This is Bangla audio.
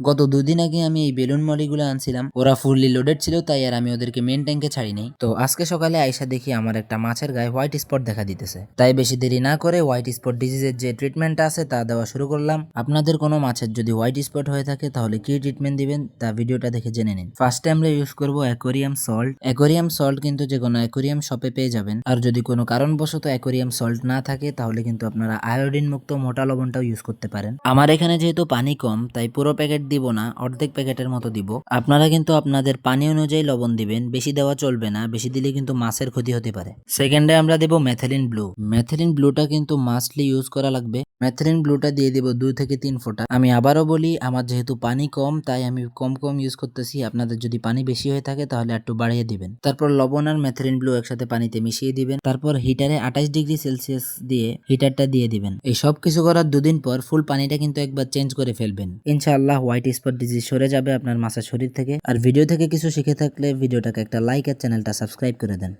গত দুদিন আগে আমি এই বেলুন মলিগুলো আনছিলাম। ওরা ফুললি লোডেড ছিল, তাই আর আমি ওদেরকে মেন ট্যাঙ্কে ছাড়িনি। তো আজকে সকালে আইসা দেখি আমার একটা মাছের গায়ে হোয়াইট স্পট দেখা দিতেছে। তাই বেশি দেরি না করে হোয়াইট স্পট ডিজিজের যে ট্রিটমেন্ট আছে, তা দেওয়া শুরু করলাম। আপনাদের কোনো মাছের যদি হোয়াইট স্পট হয়ে থাকে, তাহলে কি ট্রিটমেন্ট দিবেন, তা ভিডিওটা দেখে জেনে নিন। ফার্স্টে আমরা ইউজ করব অ্যাকোরিয়াম সল্ট অ্যাকোরিয়াম সল্ট কিন্তু যে কোনো অ্যাকোরিয়াম শপে পেয়ে যাবেন। আর যদি কোনো কারণবশত অ্যাকোরিয়াম সল্ট না থাকে, তাহলে কিন্তু আপনারা আয়োডিন মুক্ত মোটা লবণটাও ইউজ করতে পারেন। আমার এখানে যেহেতু পানি কম, তাই পুরো প্যাকেট দিব না, অর্ধেক প্যাকেটের মতো দিব। আপনারা কিন্তু আপনাদের পানি অনুযায়ী লবণ দিবেন, বেশি দেওয়া চলবে না, বেশি দিলে কিন্তু মাছের ক্ষতি হতে পারে। সেকেন্ডে আমরা দেব মেথিলিন ব্লু মেথিলিন ব্লুটা কিন্তু মাস্টলি ইউজ করা লাগবে। মেথিলিন ব্লুটা দিয়ে দিব দুই থেকে তিন ফোঁটা। আমি আবারও বলি, আমার যেহেতু পানি কম, তাই আমি কম কম ইউজ করতেছি। আপনাদের যদি পানি বেশি হয়ে থাকে, তাহলে একটু বাড়িয়ে দিবেন। তারপর লবণ আর মেথিলিন ব্লু একসাথে পানিতে মিশিয়ে দিবেন। তারপর হিটারে আঠাশ ডিগ্রি সেলসিয়াস দিয়ে হিটারটা দিয়ে দিবেন। এই সব কিছু করার দুদিন পর ফুল পানিটা কিন্তু একবার চেঞ্জ করে ফেলবেন। ইনশাআল্লাহ হোয়াইট স্পট ডিজিজ সরে যাবে আপনার মাছের শরীর থেকে। আর ভিডিও থেকে কিছু শিখে থাকলে ভিডিওটাকে একটা লাইক আর চ্যানেলটা সাবস্ক্রাইব করে দেন।